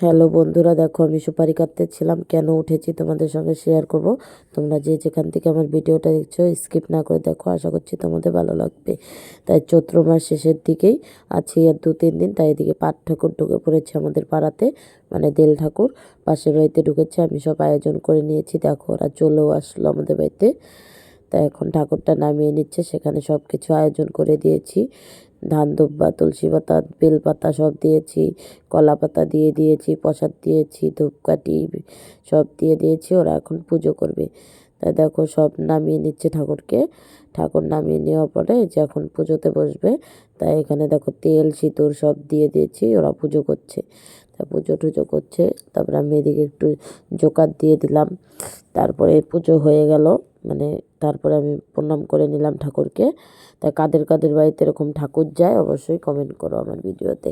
Hello বন্ধুরা, দেখো আমি সুপারি কাটতে ছিলাম। কেন উঠেছি তোমাদের সঙ্গে শেয়ার করব? তোমরা যে যেখান থেকে আমার ভিডিওটা দেখছ স্কিপ না করে দেখো, আশা করছি তোমাদের ভালো লাগবে। তাই চৈত্র মাস শেষের দিকেই আছি আর দু তিন দিন, তাই এদিকে পাট ঠাকুর ঢুকে পড়েছে আমাদের পাড়াতে মানে দেল ঠাকুর। পাশের বাড়িতে ঢুকেছে, আমি সব আয়োজন করে নিয়েছি। দেখো ওরা চলেও আসলো আমাদের বাড়িতে। তাই এখন ঠাকুরটা নামিয়ে নিচ্ছে। সেখানে সব কিছু আয়োজন করে দিয়েছি। ধান দুব্বা, তুলসী পাতা বেল পাতা সব দিয়েছি। কলা পাতা দিয়ে দিয়েছি, প্রসাদ দিয়েছি, ধূপকাঠি সব দিয়ে দিয়েছি। ওরা এখন পুজো করবে। তাই দেখো সব নামিয়ে নিচ্ছে ঠাকুরকে। ঠাকুর নামিয়ে নেওয়ার পরে যে এখন পুজোতে বসবে। তাই এখানে দেখো তেল, সিঁদুর সব দিয়ে দিয়েছি। ওরা পুজো করছে। তা পুজো টুজো করছে, তারপরে আমি এদিকে একটু জোকার দিয়ে দিলাম। তারপরে পুজো হয়ে গেল মানে তারপরে আমি প্রণাম করে নিলাম ঠাকুরকে। তা কাদের কাদের বাড়িতে এরকম ঠাকুর যায় অবশ্যই কমেন্ট করো আমার ভিডিওতে।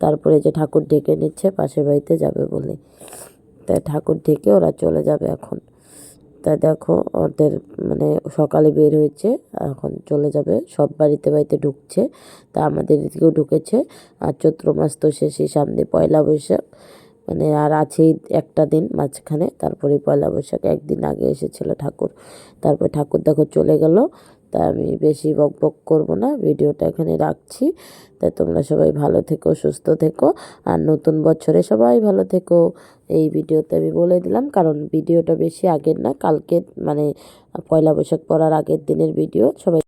তারপরে যে ঠাকুর ডেকে নিচ্ছে পাশের বাড়িতে যাবে বলে। তাই ঠাকুর ডেকে ওরা চলে যাবে এখন। তাই দেখো ওদের মানে সকালে বের হয়েছে, এখন চলে যাবে। সব বাড়িতে বাড়িতে ঢুকছে, তা আমাদের এদিকেও ঢুকেছে। আর চৈত্র মাস তো শেষে সামনে পয়লা বৈশাখ মানে আর আছেই একটা দিন মাঝখানে। তারপরে পয়লা বৈশাখ, একদিন আগে এসেছিল ঠাকুর। তারপরে ঠাকুর দেখো চলে গেল। তা আমি বেশি বক বক করব না। ভিডিওটা এখানে রাখছি। তাই তোমরা সবাই ভালো থেকো, সুস্থ থেকো। আর নতুন বছরে সবাই ভালো থেকো। এই ভিডিওতে আমি বলে দিলাম, কারণ ভিডিওটা বেশি আগের না কালকে মানে পয়লা বৈশাখ পড়ার আগের দিনের ভিডিও। সবাই